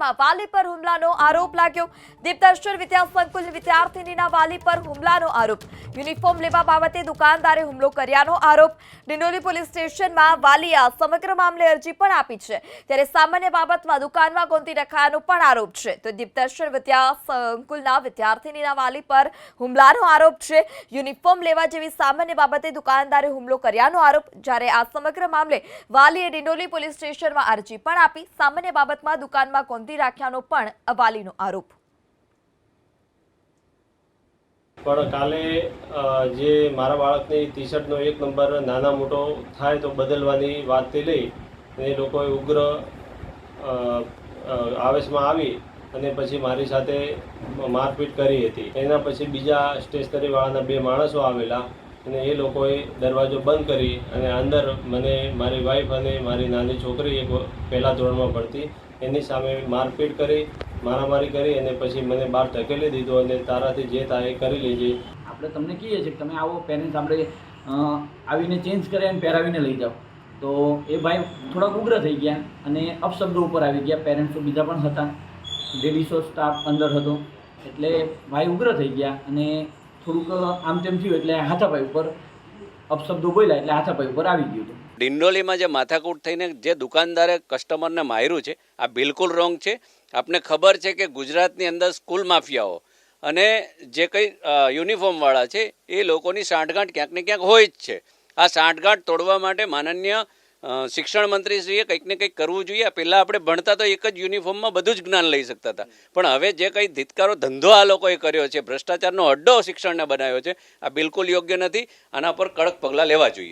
બાબતમાં વાલી પર હુમલાનો આરોપ લાગ્યો. દીપદર્શન વિદ્યા સંકુલ વિદ્યાર્થીનીના વાલી પર હુમલાનો આરોપ. યુનિફોર્મ લેવા બાબતે દુકાનદારે હુમલો કર્યાનો આરોપ. ડિંડોલી પોલીસ સ્ટેશનમાં વાલીએ સમગ્ર મામલે અરજી પણ આપી છે. ત્યારે સામાન્ય બાબતમાં દુકાનમાં ગોંતી રખાયાનો પણ આરોપ છે. તો દીપદર્શન વિદ્યા સંકુલના વિદ્યાર્થીનીના વાલી પર હુમલાનો આરોપ છે. યુનિફોર્મ લેવા જેવી સામાન્ય બાબતે દુકાનદારે હુમલો કર્યાનો આરોપ. જ્યારે આ સમગ્ર મામલે વાલીએ ડિંડોલી પોલીસ સ્ટેશનમાં અરજી પણ આપી. સામાન્ય બાબતમાં દુકાનમાં ગોંધી રાખ્યાનો પણ અવાલીનો આરોપ. પણ કાલે જે મારા બાળકની ટી શર્ટનો એક નંબર નાના મોટો થાય તો બદલવાની વાતથી લઈ અને લોકોએ ઉગ્ર આવેશમાં આવી અને પછી મારી સાથે મારપીટ કરી હતી. એના પછી બીજા સ્ટેશનરીવાળાના બે માણસો આવેલા. અને એ લોકોએ દરવાજો બંધ કરી અને અંદર મને મારી વાઈફ અને મારી નાની છોકરી એક પહેલાં ધોરણમાં ભણતી. એની સામે મારપીટ કરી, મારામારી કરી અને પછી મને બહાર ધકેલી દીધો અને તારાથી જે થાય એ કરી લેજે આપણે તમને કહીએ છીએ કે તમે આવો પેરેન્ટ્સ આપણે આવીને ચેન્જ કરે અને પહેરાવીને લઈ જાઓ. તો એ ભાઈ થોડાક ઉગ્ર થઈ ગયા અને અપશબ્દો ઉપર આવી ગયા. પેરેન્ટ્સો બીજા પણ હતા. લેડીસો સ્ટાફ અંદર હતો. એટલે ભાઈ ઉગ્ર થઈ ગયા અને થોડુંક આમ તેમ થયું એટલે હાથાપાઈ ઉપર અપશબ્દો બોલ્યા એટલે હાથાપાઈ ઉપર આવી ગયું હતું. ડિંડોલીમાં જે માથાકૂટ થઈને જે દુકાનદારે કસ્ટમરને માર્યું છે, આ બિલકુલ રોંગ છે. આપને ખબર છે કે ગુજરાતની અંદર સ્કૂલ માફિયાઓ અને જે કંઈ યુનિફોર્મવાળા છે, એ લોકોની સાંઠગાંઠ ક્યાંક ને ક્યાંક હોય જ છે. આ સાંઠગાંઠ તોડવા માટે માનનીય શિક્ષણ મંત્રીશ્રીએ કંઈક ને કંઈક કરવું જોઈએ. પહેલાં આપણે ભણતા તો એક જ યુનિફોર્મમાં બધું જ જ્ઞાન લઈ શકતા હતા. પણ હવે જે કંઈ ધિતકારો, ધંધો આ લોકોએ કર્યો છે, ભ્રષ્ટાચારનો અડ્ડો શિક્ષણને બનાવ્યો છે, આ બિલકુલ યોગ્ય નથી. આના પર કડક પગલાં લેવા જોઈએ.